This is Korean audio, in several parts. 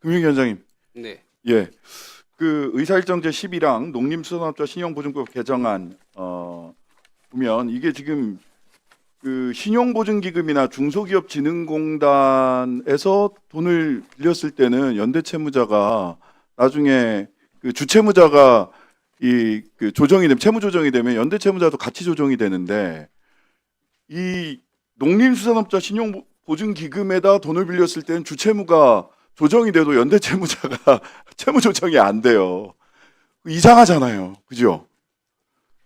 금융위원장님, 네. 예, 그 의사일정제 10이랑 농림수산업자 신용보증법 개정안 어, 보면 이게 지금 그 신용보증기금이나 중소기업진흥공단에서 돈을 빌렸을 때는 연대 채무자가 나중에 그 주채무자가 이 그 조정이 되면 채무 조정이 되면 연대 채무자도 같이 조정이 되는데 이 농림수산업자 신용보증기금에다 돈을 빌렸을 때는 주채무가 조정이 돼도 연대 채무자가 채무 조정이 안 돼요. 이상하잖아요. 그죠?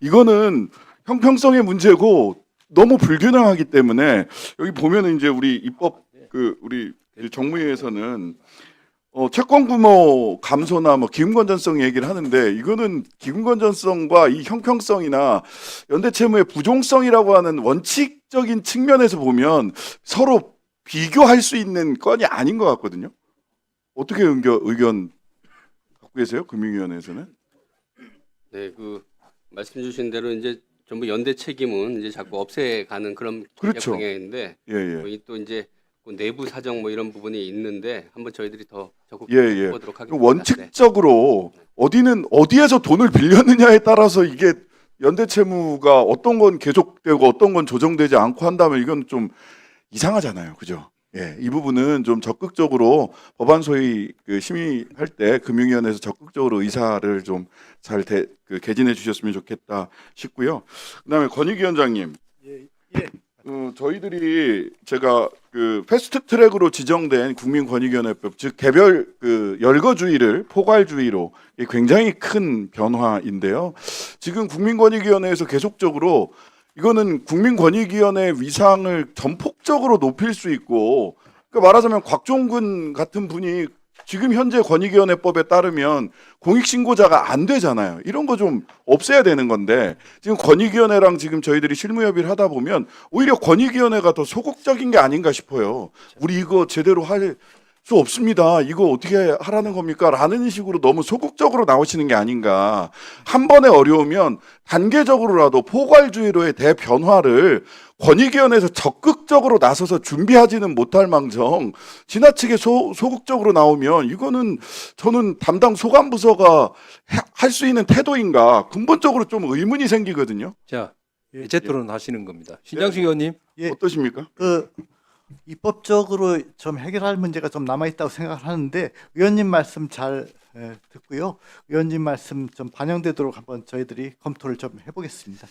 이거는 형평성의 문제고 너무 불균형하기 때문에 여기 보면은 이제 우리 입법 그 우리 정무위에서는 어, 채권 규모 감소나 뭐 기금 건전성 얘기를 하는데 이거는 기금 건전성과 이 형평성이나 연대 채무의 부종성이라고 하는 원칙적인 측면에서 보면 서로 비교할 수 있는 건이 아닌 것 같거든요. 어떻게 의견, 의견 갖고 계세요? 금융위원회에서는? 네, 그 말씀 주신 대로 이제 전부 연대 책임은 이제 자꾸 없애가는 그런 그렇죠. 방향인데 예, 예. 거의 또 이제 그 내부 사정 뭐 이런 부분이 있는데 한번 저희들이 더 적극 예, 예. 해보도록 그 하겠습니다. 네. 원칙적으로 어디는 어디에서 돈을 빌렸느냐에 따라서 이게 연대 채무가 어떤 건 계속되고 어떤 건 조정되지 않고 한다면 이건 좀 이상하잖아요. 그죠? 예, 이 부분은 좀 적극적으로 법안 소위 그 심의할 때 금융위원회에서 적극적으로 의사를 좀잘 그 개진해 주셨으면 좋겠다 싶고요. 그다음에 권익위원장님, 예, 예. 어, 저희들이 제가 그 패스트 트랙으로 지정된 국민권익위원회법 즉 개별 그 열거주의를 포괄주의로 굉장히 큰 변화인데요. 지금 국민권익위원회에서 계속적으로 이거는 국민권익위원회 위상을 전폭 적으로 높일 수 있고 그러니까 말하자면 곽종근 같은 분이 지금 현재 권익위원회법에 따르면 공익신고자가 안 되잖아요. 이런 거 좀 없애야 되는 건데 지금 권익위원회랑 지금 저희들이 실무협의를 하다 보면 오히려 권익위원회가 더 소극적인 게 아닌가 싶어요. 우리 이거 제대로 할 수 없습니다. 이거 어떻게 하라는 겁니까? 라는 식으로 너무 소극적으로 나오시는 게 아닌가. 한 번에 어려우면 단계적으로라도 포괄주의로의 대변화를 권익위원회에서 적극적으로 나서서 준비하지는 못할 망정 지나치게 소, 소극적으로 나오면 이거는 저는 담당 소관부서가 할 수 있는 태도인가 근본적으로 좀 의문이 생기거든요. 자, 예, 예제 토론 하시는 겁니다. 신장식 의원님. 예. 어떠십니까? 그 입법적으로 좀 해결할 문제가 좀 남아 있다고 생각하는데 의원님 말씀 잘 에, 듣고요. 의원님 말씀 좀 반영되도록 한번 저희들이 검토를 좀 해보겠습니다.